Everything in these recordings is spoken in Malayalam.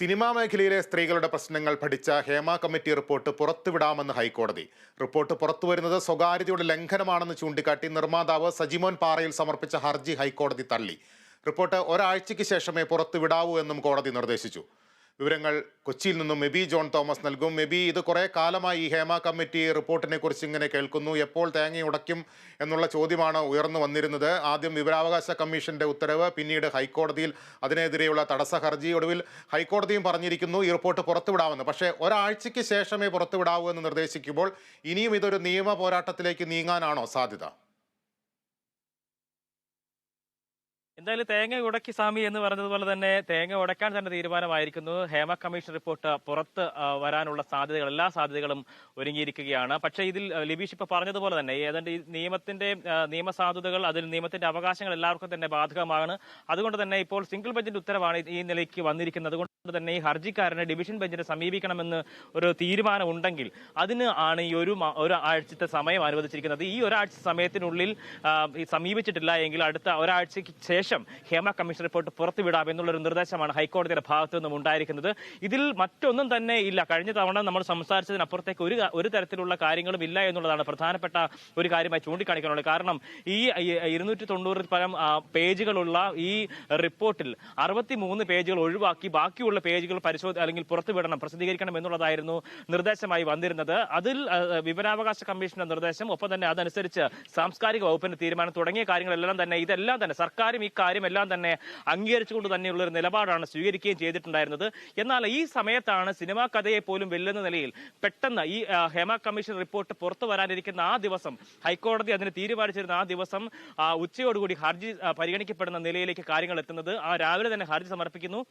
സിനിമാ മേഖലയിലെ സ്ത്രീകളുടെ പ്രശ്നങ്ങൾ പഠിച്ച ഹേമ കമ്മിറ്റി റിപ്പോർട്ട് പുറത്തുവിടാമെന്ന് ഹൈക്കോടതി. റിപ്പോർട്ട് പുറത്തുവരുന്നത് സ്വകാര്യതയുടെ ലംഘനമാണെന്ന് ചൂണ്ടിക്കാട്ടി നിർമ്മാതാവ് സജിമോൻ പാറയിൽ സമർപ്പിച്ച ഹർജി ഹൈക്കോടതി തള്ളി. റിപ്പോർട്ട് ഒരാഴ്ചയ്ക്ക് ശേഷമേ പുറത്തുവിടാവൂ എന്നും കോടതി നിർദ്ദേശിച്ചു. വിവരങ്ങൾ കൊച്ചിയിൽ നിന്നും മെബി ജോൺ തോമസ് നൽകും. മെബി ഇത് കുറേ കാലമായി ഈ ഹേമ കമ്മിറ്റി റിപ്പോർട്ടിനെ കുറിച്ച് ഇങ്ങനെ കേൾക്കുന്നു. എപ്പോൾ തേങ്ങ ഉടയ്ക്കും എന്നുള്ള ചോദ്യമാണ് ഉയർന്നു വന്നിരുന്നത്. ആദ്യം വിവരാവകാശ കമ്മീഷന്റെ ഉത്തരവ് പിന്നീട് ഹൈക്കോടതിയിൽ അതിനെതിരെയുള്ള തടസ്സ ഹർജി ഒടുവിൽ ഹൈക്കോടതിയും പറഞ്ഞിരിക്കുന്നു ഈ റിപ്പോർട്ട് പുറത്തുവിടാമെന്ന്. പക്ഷേ ഒരാഴ്ചയ്ക്ക് ശേഷമേ പുറത്തുവിടാവൂ എന്ന് നിർദ്ദേശിക്കുമ്പോൾ ഇനിയും ഇതൊരു നിയമ പോരാട്ടത്തിലേക്ക് നീങ്ങാനാണോ സാധ്യത? എന്തായാലും തേങ്ങ ഉടക്കി സ്വാമി എന്ന് പറഞ്ഞതുപോലെ തന്നെ തേങ്ങ ഉടക്കാൻ തന്നെ തീരുമാനമായിരിക്കുന്നു. ഹേമ കമ്മീഷൻ റിപ്പോർട്ട് പുറത്ത് വരാനുള്ള സാധ്യതകൾ എല്ലാ സാധ്യതകളും ഒരുങ്ങിയിരിക്കുകയാണ്. പക്ഷേ ഇതിൽ ലിബീഷ് ഇപ്പൊ പറഞ്ഞതുപോലെ തന്നെ ഏതാണ്ട് ഈ നിയമത്തിന്റെ നിയമസാധുതകൾ അതിൽ നിയമത്തിന്റെ അവകാശങ്ങൾ എല്ലാവർക്കും തന്നെ ബാധകമാണ്. അതുകൊണ്ട് തന്നെ ഇപ്പോൾ സിംഗിൾ ബെഞ്ചിന്റെ ഉത്തരവാണ് ഈ നിലയ്ക്ക് വന്നിരിക്കുന്നത്. അതുകൊണ്ട് തന്നെ ഈ ഹർജിക്കാരനെ ഡിവിഷൻ ബെഞ്ചിനെ സമീപിക്കണമെന്ന് ഒരു തീരുമാനം ഉണ്ടെങ്കിൽ അതിന് ആണ് ഈ ഒരു ഒരാഴ്ചത്തെ സമയം അനുവദിച്ചിരിക്കുന്നത്. ഈ ഒരാഴ്ച സമയത്തിനുള്ളിൽ സമീപിച്ചിട്ടില്ല എങ്കിൽ അടുത്ത ഒരാഴ്ചയ്ക്ക് ശേഷം ഹേമ കമ്മീഷൻ റിപ്പോർട്ട് പുറത്തുവിടാം എന്നുള്ളൊരു നിർദ്ദേശമാണ് ഹൈക്കോടതിയുടെ ഭാഗത്തു നിന്നും ഉണ്ടായിരിക്കുന്നത്. ഇതിൽ മറ്റൊന്നും തന്നെ ഇല്ല. കഴിഞ്ഞ തവണ നമ്മൾ സംസാരിച്ചതിനപ്പുറത്തേക്ക് ഒരു ഒരു തരത്തിലുള്ള കാര്യങ്ങളും ഇല്ല എന്നുള്ളതാണ് പ്രധാനപ്പെട്ട ഒരു കാര്യമായി ചൂണ്ടിക്കാണിക്കാനുള്ളത്. കാരണം ഈ ഇരുന്നൂറ്റി തൊണ്ണൂറിൽ പരം പേജുകളുള്ള ഈ റിപ്പോർട്ടിൽ അറുപത്തി മൂന്ന് പേജുകൾ ഒഴിവാക്കി ബാക്കിയുള്ള പേജുകൾ പരിശോധന അല്ലെങ്കിൽ പുറത്തുവിടണം പ്രസിദ്ധീകരിക്കണം എന്നുള്ളതായിരുന്നു നിർദ്ദേശമായി വന്നിരുന്നത്. അതിൽ വിവരാവകാശ കമ്മീഷന്റെ നിർദ്ദേശം ഒപ്പം തന്നെ അതനുസരിച്ച് സാംസ്കാരിക വകുപ്പിന്റെ തീരുമാനം തുടങ്ങിയ കാര്യങ്ങളെല്ലാം തന്നെ ഇതെല്ലാം തന്നെ സർക്കാരും ഈ കാര്യമെല്ലാം തന്നെ അംഗീകരിച്ചുകൊണ്ട് തന്നെയുള്ള ഒരു നിലപാടാണ് സ്വീകരിക്കുകയും ചെയ്തിട്ടുണ്ടായിരുന്നത്. എന്നാൽ ഈ സമയത്താണ് സിനിമാ കഥയെ പോലും വെല്ലുന്ന നിലയിൽ പെട്ടെന്ന് ഈ ഹേമ കമ്മീഷൻ റിപ്പോർട്ട് പുറത്തു വരാനിരിക്കുന്ന ആ ദിവസം ഹൈക്കോടതി അതിന് തീരുമാനിച്ചിരുന്ന ആ ദിവസം ഉച്ചയോടുകൂടി ഹർജി പരിഗണിക്കപ്പെടുന്ന നിലയിലേക്ക് കാര്യങ്ങൾ എത്തുന്നത് ആ രാവിലെ തന്നെ ഹർജി സമർപ്പിക്കുന്നു.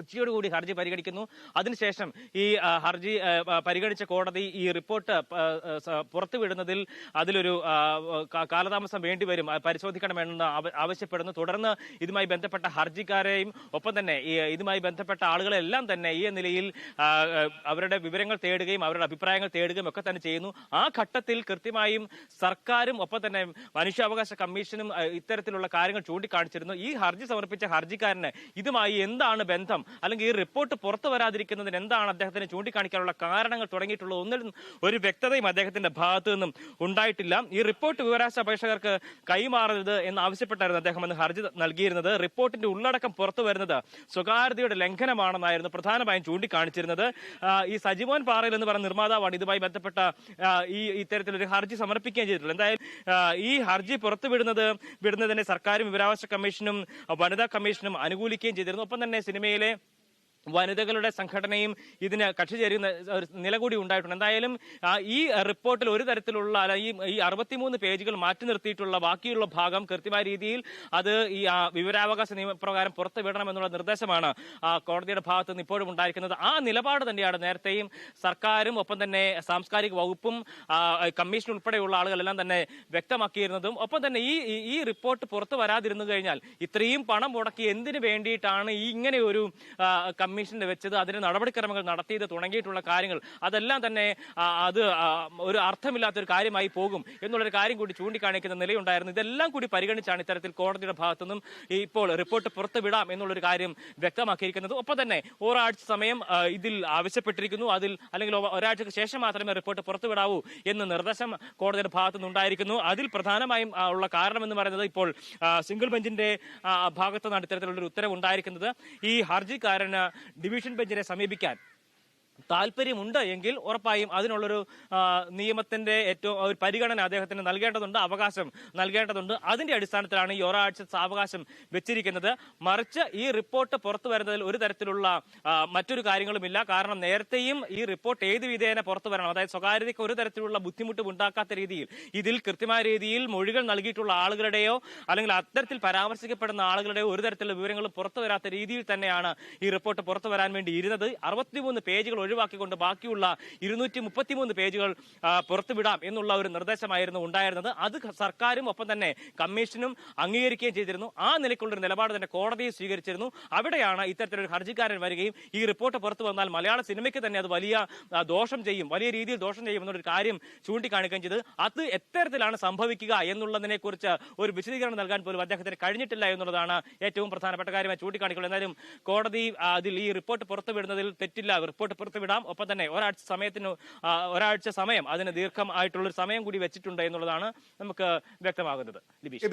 ഉച്ചയോടുകൂടി ഹർജി പരിഗണിക്കുന്നു. അതിനുശേഷം ഈ ഹർജി പരിഗണിച്ച കോടതി ഈ റിപ്പോർട്ട് പുറത്തുവിടുന്നതിൽ അതിലൊരു കാലതാമസം വേണ്ടിവരും പരിശോധിക്കണമെന്ന് ആവശ്യപ്പെടുന്നു. തുടർന്ന് ഇതുമായി ബന്ധപ്പെട്ട ഹർജിക്കാരെയും ഒപ്പം തന്നെ ഇതുമായി ബന്ധപ്പെട്ട ആളുകളെല്ലാം തന്നെ ഈ നിലയിൽ അവരുടെ വിവരങ്ങൾ തേടുകയും അവരുടെ അഭിപ്രായങ്ങൾ തേടുകയും ഒക്കെ തന്നെ ചെയ്യുന്നു. ആ ഘട്ടത്തിൽ കൃത്യമായും സർക്കാരും ഒപ്പം തന്നെ മനുഷ്യാവകാശ കമ്മീഷനും ഇത്തരത്തിലുള്ള കാര്യങ്ങൾ ചൂണ്ടിക്കാണിച്ചിരുന്നു. ഈ ഹർജി സമർപ്പിച്ച ഹർജിക്കാരന് ഇതുമായി എന്താണ് ബന്ധം? അല്ലെങ്കിൽ ഈ റിപ്പോർട്ട് പുറത്തു വരാതിരിക്കുന്നതിന് എന്താണ് അദ്ദേഹത്തിന് ചൂണ്ടിക്കാണിക്കാനുള്ള കാരണങ്ങൾ തുടങ്ങിയിട്ടുള്ള ഒന്നിൽ ഒരു വ്യക്തതയും അദ്ദേഹത്തിന്റെ ഭാഗത്തു നിന്നും ഉണ്ടായിട്ടില്ല. ഈ റിപ്പോർട്ട് വിവരാശ അപേക്ഷകർക്ക് കൈമാറരുത് എന്ന് ആവശ്യപ്പെട്ടായിരുന്നു അദ്ദേഹം അന്ന് ഹർജി നൽകിയിരുന്നത്. റിപ്പോർട്ടിന്റെ ഉള്ളടക്കം പുറത്തു വരുന്നത് സ്വകാര്യതയുടെ ലംഘനമാണെന്നായിരുന്നു പ്രധാനമായും ചൂണ്ടിക്കാണിച്ചിരുന്നത്. ഈ സജിമോൻ പാറയിൽ എന്ന് പറഞ്ഞ നിർമ്മാതാവാണ് ഇതുമായി ബന്ധപ്പെട്ട ഈ ഇത്തരത്തിലൊരു ഹർജി സമർപ്പിക്കുകയും ചെയ്തിട്ടുള്ളത്. എന്തായാലും ഈ ഹർജി പുറത്തുവിടുന്നത് വിടുന്നതിനെ സർക്കാരും വിവരാവകാശ കമ്മീഷനും വനിതാ കമ്മീഷനും അനുകൂലിക്കുകയും ചെയ്തിരുന്നു. ഒപ്പം തന്നെ സിനിമയിലെ വനിതകളുടെ സംഘടനയും ഇതിന് കക്ഷി ചേരുന്ന ഒരു നില കൂടി ഉണ്ടായിട്ടുണ്ട്. എന്തായാലും ഈ റിപ്പോർട്ടിൽ ഒരു തരത്തിലുള്ള അല്ല, ഈ ഈ അറുപത്തിമൂന്ന് പേജുകൾ മാറ്റി നിർത്തിയിട്ടുള്ള ബാക്കിയുള്ള ഭാഗം കൃത്യമായ രീതിയിൽ അത് ഈ വിവരാവകാശ നിയമപ്രകാരം പുറത്തുവിടണം എന്നുള്ള നിർദ്ദേശമാണ് കോടതിയുടെ ഭാഗത്ത് നിന്ന് ഇപ്പോഴും ഉണ്ടായിരിക്കുന്നത്. ആ നിലപാട് തന്നെയാണ് നേരത്തെയും സർക്കാരും ഒപ്പം തന്നെ സാംസ്കാരിക വകുപ്പും കമ്മീഷൻ ഉൾപ്പെടെയുള്ള ആളുകളെല്ലാം തന്നെ വ്യക്തമാക്കിയിരുന്നതും. ഒപ്പം തന്നെ ഈ- ഈ റിപ്പോർട്ട് പുറത്തു വരാതിരുന്നു കഴിഞ്ഞാൽ ഇത്രയും പണം മുടക്കി എന്തിനു വേണ്ടിയിട്ടാണ് ഈ ഇങ്ങനെ ഒരു ആ, കമ്മീഷന് വെച്ചത് അതിന് നടപടിക്രമങ്ങൾ നടത്തിയത് തുടങ്ങിയിട്ടുള്ള കാര്യങ്ങൾ അതെല്ലാം തന്നെ അത് ഒരു അർത്ഥമില്ലാത്തൊരു കാര്യമായി പോകും എന്നുള്ളൊരു കാര്യം കൂടി ചൂണ്ടിക്കാണിക്കുന്ന നിലയുണ്ടായിരുന്നു. ഇതെല്ലാം കൂടി പരിഗണിച്ചാണ് ഇത്തരത്തിൽ കോടതിയുടെ ഭാഗത്തുനിന്നും ഇപ്പോൾ റിപ്പോർട്ട് പുറത്തുവിടാം എന്നുള്ളൊരു കാര്യം വ്യക്തമാക്കിയിരിക്കുന്നത്. ഒപ്പം തന്നെ ഒരാഴ്ച സമയം ഇതിൽ ആവശ്യപ്പെട്ടിരിക്കുന്നു. അതിൽ അല്ലെങ്കിൽ ഒരാഴ്ചക്ക് ശേഷം മാത്രമേ റിപ്പോർട്ട് പുറത്തുവിടാവൂ എന്ന് നിർദ്ദേശം കോടതിയുടെ ഭാഗത്തുനിന്ന് ഉണ്ടായിരിക്കുന്നു. അതിൽ പ്രധാനമായും ഉള്ള കാരണം എന്ന് പറയുന്നത് ഇപ്പോൾ സിംഗിൾ ബെഞ്ചിന്റെ ഭാഗത്തുനിന്നാണ് ഭാഗത്തു ഇത്തരത്തിലുള്ള ഒരു ഉത്തരവ് ഉണ്ടായിരിക്കുന്നത് ഈ ഹർജിക്കാരന് ഡിവിഷൻ ബെഞ്ചിനെ സമീപിക്കാൻ താല്പര്യമുണ്ട് എങ്കിൽ ഉറപ്പായും അതിനുള്ളൊരു നിയമത്തിന്റെ ഏറ്റവും ഒരു പരിഗണന അദ്ദേഹത്തിന് നൽകേണ്ടതുണ്ട് അവകാശം നൽകേണ്ടതുണ്ട്. അതിന്റെ അടിസ്ഥാനത്തിലാണ് ഈ ഒരാഴ്ച അവകാശം വെച്ചിരിക്കുന്നത്. മറിച്ച് ഈ റിപ്പോർട്ട് പുറത്തു വരുന്നതിൽ ഒരു തരത്തിലുള്ള മറ്റൊരു കാര്യങ്ങളുമില്ല. കാരണം നേരത്തെയും ഈ റിപ്പോർട്ട് ഏത് വിധേന പുറത്തു വരണം അതായത് സ്വകാര്യതയ്ക്ക് ഒരു തരത്തിലുള്ള ബുദ്ധിമുട്ടും ഉണ്ടാക്കാത്ത രീതിയിൽ ഇതിൽ കൃത്യമായ രീതിയിൽ മൊഴികൾ നൽകിയിട്ടുള്ള ആളുകളുടെയോ അല്ലെങ്കിൽ അത്തരത്തിൽ പരാമർശിക്കപ്പെടുന്ന ആളുകളുടെയോ ഒരു തരത്തിലുള്ള വിവരങ്ങൾ പുറത്തു വരാത്ത രീതിയിൽ തന്നെയാണ് ഈ റിപ്പോർട്ട് പുറത്തു വരാൻ വേണ്ടി ഇരുന്നത്. അറുപത്തിമൂന്ന് പേജുകൾ ഒഴിവാക്കി ഒഴിവാക്കിക്കൊണ്ട് ബാക്കിയുള്ള ഇരുന്നൂറ്റി മുപ്പത്തിമൂന്ന് പേജുകൾ പുറത്തുവിടാം എന്നുള്ള ഒരു നിർദ്ദേശമായിരുന്നു ഉണ്ടായിരുന്നത്. അത് സർക്കാരും ഒപ്പം തന്നെ കമ്മീഷനും അംഗീകരിക്കുകയും ചെയ്തിരുന്നു. ആ നിലയ്ക്കുള്ള ഒരു നിലപാട് തന്നെ കോടതി സ്വീകരിച്ചിരുന്നു. അവിടെയാണ് ഇത്തരത്തിലൊരു ഹർജിക്കാരൻ വരികയും ഈ റിപ്പോർട്ട് പുറത്തു വന്നാൽ മലയാള സിനിമയ്ക്ക് തന്നെ അത് വലിയ ദോഷം ചെയ്യും വലിയ രീതിയിൽ ദോഷം ചെയ്യും എന്നൊരു കാര്യം ചൂണ്ടിക്കാണിക്കുകയും ചെയ്ത്. അത് എത്തരത്തിലാണ് സംഭവിക്കുക എന്നുള്ളതിനെ കുറിച്ച് ഒരു വിശദീകരണം നൽകാൻ പോലും അദ്ദേഹത്തിന് കഴിഞ്ഞിട്ടില്ല എന്നുള്ളതാണ് ഏറ്റവും പ്രധാനപ്പെട്ട കാര്യമായി ചൂണ്ടിക്കാണിക്കുന്നത്. എന്തായാലും കോടതി അതിൽ ഈ റിപ്പോർട്ട് പുറത്തുവിടുന്നതിൽ തെറ്റില്ല. റിപ്പോർട്ട് പുറത്തുവിടാം ഒപ്പം തന്നെ ഒരാഴ്ച സമയത്തിന് ഒരാഴ്ച സമയം അതിന് ദീർഘമായിട്ടുള്ള ഒരു സമയം കൂടി വെച്ചിട്ടുണ്ട് എന്നുള്ളതാണ് നമുക്ക് വ്യക്തമാകുന്നത്. ലിബീഷ്.